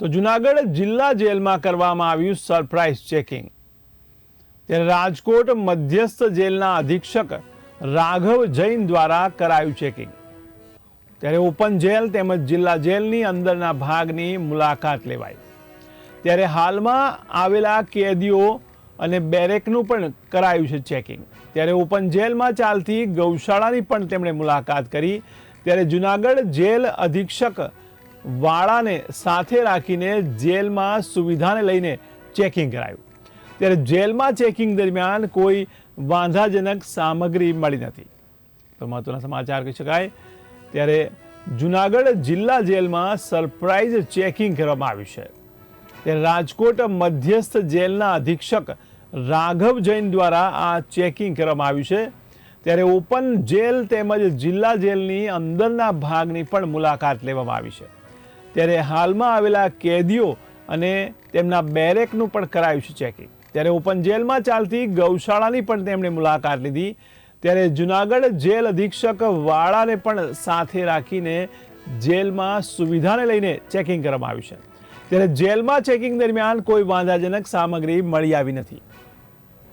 તો જુનાગઢ જિલ્લા જેલમાં કરવામાં આવ્યું સરપ્રાઇઝ ચેકિંગ. ત્યારે રાજકોટ મધ્યસ્થ જેલના અધિક્ષક રાઘવ જૈન દ્વારા કરાયું ચેકિંગ. ત્યારે ઓપન જેલ તેમજ જિલ્લા જેલની અંદરના ભાગની મુલાકાત લેવાઈ. ત્યારે હાલમાં આવેલા કેદીઓ અને બેરેકનું પણ કરાયું છે ચેકિંગ. ત્યારે ઓપન જેલમાં ચાલતી ગૌશાળાની પણ તેમણે મુલાકાત કરી. ત્યારે જુનાગઢ જેલ અધિક્ષક વાળાને સાથે રાખીને જેલમાં સુવિધાને લઈને ચેકિંગ કરાયું. ત્યારે જેલમાં ચેકિંગ દરમિયાન કોઈ વાંધાજનક સામગ્રી મળી નથી. તો મહત્વના સમાચાર કહી શકાય. ત્યારે જુનાગઢ જિલ્લા જેલમાં સરપ્રાઇઝ ચેકિંગ કરવામાં આવ્યું છે. ત્યારે રાજકોટ મધ્યસ્થ જેલના અધિક્ષક રાઘવ જૈન દ્વારા આ ચેકિંગ કરવામાં આવ્યું છે. ત્યારે ઓપન જેલ તેમજ જિલ્લા જેલની અંદરના ભાગની પણ મુલાકાત લેવામાં આવી છે. ત્યારે હાલમાં આવેલા કેદીઓ અને તેમના બેરેકનું પણ કરાયું છે ચેકિંગ ત્યારે ઓપન જેલમાં ચાલતી ગૌશાળાની પણ તેમણે મુલાકાત લીધી. ત્યારે જુનાગઢ જેલ અધિક્ષક વાળાને પણ સાથે રાખીને જેલમાં સુવિધાને લઈને ચેકિંગ કરવામાં આવ્યું છે. ત્યારે જેલમાં ચેકિંગ દરમિયાન કોઈ વાંધાજનક સામગ્રી મળી આવી નથી.